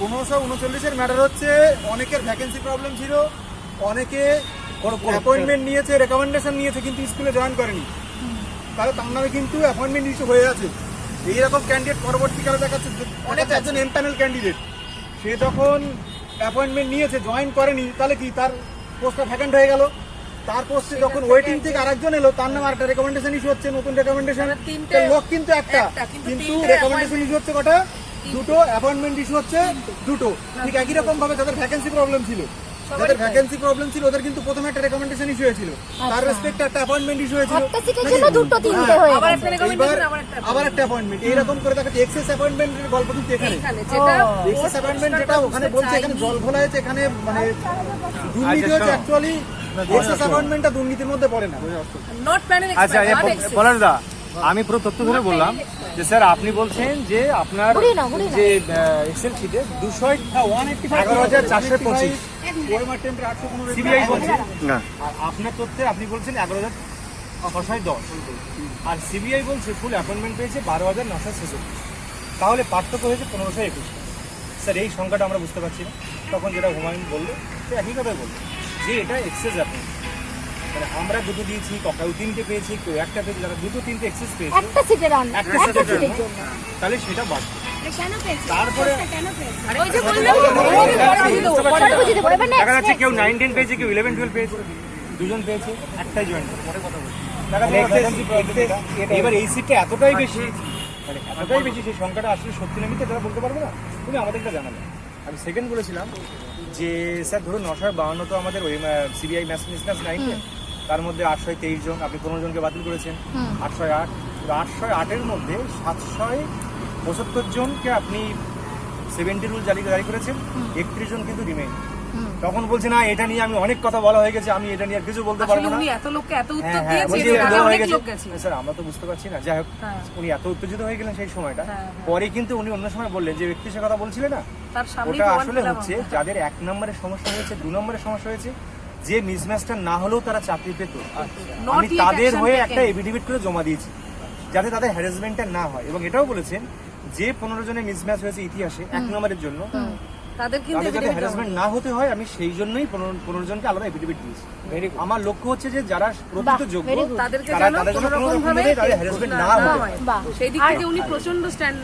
পনেরোশো উনচল্লিশের ম্যাটার হচ্ছে অনেকের ভ্যাকেন্সি প্রবলেম ছিল অনেকে অ্যাপয়েন্টমেন্ট নিয়েছে রেকমেন্ডেশন নিয়েছে কিন্তু স্কুলে জয়েন করেনি। তাহলে তার নামে কিন্তু অ্যাপয়েন্টমেন্ট ইস্যু হয়ে আছে। এইরকম ক্যান্ডিডেট পরবর্তীকালে দেখাচ্ছে অনেক একজন এমপ্যানেল ক্যান্ডিডেট সে যখন অ্যাপয়েন্টমেন্ট নিয়েছে জয়েন করেনি তাহলে কি তার পোস্টটা ভ্যাকেন্ট হয়ে গেল? তার পোস্টে যখন ওয়েটিং থেকে আরেকজন এলো তার নামে আরেকটা রেকমেন্ডেশন ইস্যু হচ্ছে নতুন রেকমেন্ডেশন মানে লোক কিন্তু একটা। কিন্তু রেকমেন্ডেশন ইস্যু হচ্ছে কটা? দুটো অ্যাপয়েন্টমেন্ট ইস্যু হচ্ছে দুটো। ঠিক একই রকম ভাবে যাদের ভ্যাকেন্সি প্রবলেম ছিল যাদের ভ্যাকেন্সি প্রবলেম ছিল ওদের কিন্তু প্রথমে একটা রেকমেন্ডেশন ইস্যু হয়েছিল। তার রেসপেক্টে একটা অ্যাপয়েন্টমেন্ট ইস্যু হয়েছিল। দুটো তিনটে হয়ে আবার একটা recommendation, আবার একটা আবার একটা অ্যাপয়েন্টমেন্ট এইরকম করে দেখাচ্ছে। এক্সেস অ্যাপয়েন্টমেন্টের গল্প কিন্তু এখানে। এখানে যেটা এক্সেস অ্যাপয়েন্টমেন্ট যেটা ওখানে বলছে এখানে জল ঘোলা হয়েছে এখানে মানে দুর্নীতি হচ্ছে অ্যাকচুয়ালি এক্সেস অ্যাপয়েন্টমেন্টটা দুর্নীতির মধ্যে পড়ে না। আচ্ছা. পলাশ দা আমি পুরো তথ্য ধরে বললাম। যে স্যার আপনি বলছেন যে আপনার। যে এক্সেল শিটে দুশো এগারো হাজার চারশো পঁচিশ। সিবিআই বলছে। আর আপনার তথ্যে আপনি বলছেন এগারো হাজার ছশয় দশ। আর সিবিআই বলছে ফুল অ্যাপয়েন্টমেন্ট পেয়েছে বারো হাজার নশো ছেষট্টি। তাহলে পার্থক্য হয়েছে পনেরোশো একুশ। স্যার এই সংখ্যাটা আমরা বুঝতে পারছি না। তখন যেটা হুমায়ুন বলল সে একই কথাই বলল। যে এটা এক্সেস অ্যাপয়েন্ট মানে আমরা দুটো দিয়েছি কেউ তিনটে পেয়েছি কেউ একটা পেয়েছি যারা দুটো তিনটে এক্সেস পেয়েছে একটা সিটের একটা সিটের জন্য তাহলে সেটা বাদ তারপরে ওই যে বললাম, দেখা যাচ্ছে কেউ নাইন টেন পেয়েছে কেউ ইলেভেন টুয়েলভ পেয়েছে দুজন পেয়েছে একটাই জয়েন পরে কথা বলছি। এটা। এবার এই সিটটা এতটাই বেশি মানে এতটাই বেশি সেই সংখ্যাটা আসলে সত্যি না মিথ্যে তারা বলতে পারবে না? তুমি আমাদেরকে জানাবে আমি সেকেন্ড বলেছিলাম যে স্যার ধরুন নশো বাউন্ন তো আমাদের ওই সিবিআই ম্যাথ মিসম্যাচ নাইনটে তার মধ্যে আটশো তেইশ জন আপনি পনেরো জনকে বাতিল করেছেন। আটশো আট। আটশো আটের মধ্যে সাতশো পঁচাত্তর জনকে আপনি সেভেন্টি রুল জারি জারি করেছেন। একত্রিশ জন কিন্তু রিমেইন তখন বলছে না এটা নিয়ে আমি অনেক কথা বলা হয়ে গেছে আমি এটা নিয়ে আর কিছু বলতে পারব না। এত লোককে এত উত্তর হ্যাঁ হ্যাঁ দিয়েছে। স্যার আমরা তো বুঝতে পারছি না। যাই হোক হ্যাঁ। উনি এত উত্তেজিত হয়ে গেলেন সেই সময়টা। পরে কিন্তু উনি অন্য সময় বললেন যে ব্যক্তি সে কথা বলছিলেন না? ওটা আসলে হচ্ছে যাদের এক নম্বরের সমস্যা হয়েছে দু নম্বরের সমস্যা হয়েছে যে মিসম্যাচটা না হলেও তারা চাকরি পেত। আমি তাদের হয়ে একটা এফিডেভিট করে জমা দিয়েছি যাতে তাদের হ্যারাসমেন্টটা না হয়। এবং এটাও বলেছেন যে পনেরো জনের মিসম্যাচ হয়েছে ইতিহাসে এক নম্বরের জন্য তাদের কিন্তু যাতে হ্যারাসমেন্ট না হতে হয় আমি সেই জন্যই পনেরো জনকে আলাদা এফিডেভিট দিয়েছি। আমার লক্ষ্য হচ্ছে যে যারা প্রকৃত যোগ্য তাদের- তাদেরকে হ্যারাসমেন্ট না না হয়। সেই দিক থেকে উনি প্রচণ্ড স্ট্যান্ড